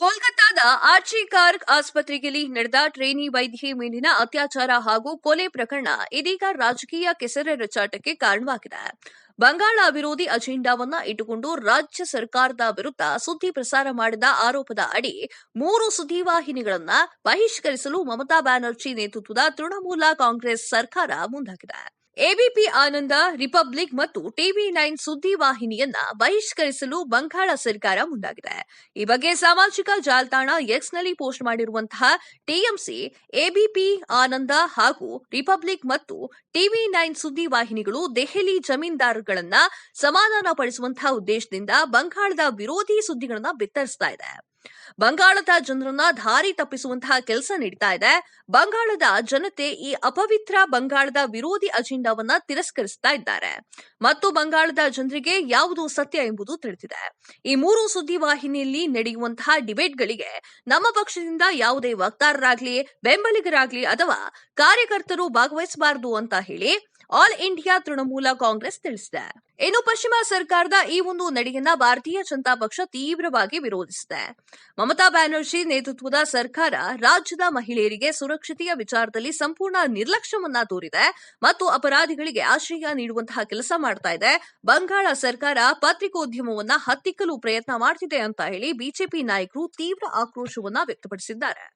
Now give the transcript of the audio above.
ಕೋಲ್ಕತ್ತಾದ Archie cork ಆಸ್ಪತ್ರೆಯಲ್ಲಿ ನಡೆದ trainee ವೈದ್ಯೆ ಮೇಲಿನ ಅತ್ಯಾಚಾರ ಹಾಗೂ ಕೊಲೆ ಪ್ರಕರಣ ಇದೀಗ ರಾಜಕೀಯ ಕೆಸರೆರಚಾಟಕ್ಕೆ ಕಾರಣವಾಗಿದೆ. ಬಂಗಾಳ ವಿರೋಧಿ ಅಜೆಂಡಾವನ್ನ ಇಟ್ಟುಕೊಂಡು ರಾಜ್ಯ ಸರ್ಕಾರದ ವಿರುದ್ಧ ಸುದ್ದಿ ಪ್ರಸಾರ ಮಾಡಿದ ಆರೋಪದ ಅಡಿ ಮೂರು ಸುದ್ದಿವಾಹಿನಿಗಳನ್ನ ಬಹಿಷ್ಕರಿಸಲು ಮಮತಾ ಬ್ಯಾನರ್ಜಿ ನೇತೃತ್ವದ ತೃಣಮೂಲ ಕಾಂಗ್ರೆಸ್ ಸರ್ಕಾರ ಮುಂದಾಗಿದೆ. ಎಬಿಪಿ ಆನಂದ, ರಿಪಬ್ಲಿಕ್ ಮತ್ತು ಟಿವಿ ನೈನ್ ಸುದ್ದಿ ವಾಹಿನಿಯನ್ನ ಬಹಿಷ್ಕರಿಸಲು ಬಂಗಾಳ ಸರ್ಕಾರ ಮುಂದಾಗಿದೆ. ಈ ಬಗ್ಗೆ ಸಾಮಾಜಿಕ ಜಾಲತಾಣ ಎಕ್ಸ್ನಲ್ಲಿ ಪೋಸ್ಟ್ ಮಾಡಿರುವಂತಹ ಟಿಎಂಸಿ, ಎಬಿಪಿ ಆನಂದ ಹಾಗೂ ರಿಪಬ್ಲಿಕ್ ಮತ್ತು ಟಿವಿ ನೈನ್ ಸುದ್ದಿ ವಾಹಿನಿಗಳು ದೆಹಲಿ ಜಮೀನ್ದಾರ್ಗಳನ್ನ ಸಮಾಧಾನ ಪಡಿಸುವಂತಹ ಉದ್ದೇಶದಿಂದ ಬಂಗಾಳದ ವಿರೋಧಿ ಸುದ್ದಿಗಳನ್ನ ಬಿತ್ತರಿಸ್ತಾ ಇದೆ. ಬಂಗಾಳದ ಜನರನ್ನ ದಾರಿ ತಪ್ಪಿಸುವಂತಹ ಕೆಲಸ ನೀಡ್ತಾ ಇದೆ. ಬಂಗಾಳದ ಜನತೆ ಈ ಅಪವಿತ್ರ ಬಂಗಾಳದ ವಿರೋಧಿ ಅಜೆಂಡಾವನ್ನ ತಿರಸ್ಕರಿಸ್ತಾ ಇದ್ದಾರೆ. ಮತ್ತು ಬಂಗಾಳದ ಜನರಿಗೆ ಯಾವುದು ಸತ್ಯ ಎಂಬುದು ತಿಳಿದಿದೆ. ಈ ಮೂರು ಸುದ್ದಿವಾಹಿನಿಯಲ್ಲಿ ನಡೆಯುವಂತಹ ಡಿಬೇಟ್ಗಳಿಗೆ ನಮ್ಮ ಪಕ್ಷದಿಂದ ಯಾವುದೇ ವಕ್ತಾರರಾಗ್ಲಿ, ಬೆಂಬಲಿಗರಾಗ್ಲಿ ಅಥವಾ ಕಾರ್ಯಕರ್ತರು ಭಾಗವಹಿಸಬಾರದು ಅಂತ ಹೇಳಿ, ಆಲ್ ಇಂಡಿಯಾ ತೃಣಮೂಲ ಕಾಂಗ್ರೆಸ್ ತಿಳಿಸಿದೆ. ಇನ್ನು ಪಶ್ಚಿಮ ಸರ್ಕಾರದ ಈ ಒಂದು ನಡೆಯನ್ನ ಭಾರತೀಯ ಜನತಾ ಪಕ್ಷ ತೀವ್ರವಾಗಿ ವಿರೋಧಿಸಿದೆ. ಮಮತಾ ಬ್ಯಾನರ್ಜಿ ನೇತೃತ್ವದ ಸರ್ಕಾರ ರಾಜ್ಯದ ಮಹಿಳೆಯರಿಗೆ ಸುರಕ್ಷತೆಯ ವಿಚಾರದಲ್ಲಿ ಸಂಪೂರ್ಣ ನಿರ್ಲಕ್ಷ್ಯವನ್ನ ತೋರಿದೆ ಮತ್ತು ಅಪರಾಧಿಗಳಿಗೆ ಆಶ್ರಯ ನೀಡುವಂತಹ ಕೆಲಸ ಮಾಡ್ತಾ ಇದೆ. ಬಂಗಾಳ ಸರ್ಕಾರ ಪತ್ರಿಕೋದ್ಯಮವನ್ನ ಹತ್ತಿಕ್ಕಲು ಪ್ರಯತ್ನ ಮಾಡ್ತಿದೆ ಅಂತ ಹೇಳಿ ಬಿಜೆಪಿ ನಾಯಕರು ತೀವ್ರ ಆಕ್ರೋಶವನ್ನ ವ್ಯಕ್ತಪಡಿಸಿದ್ದಾರೆ.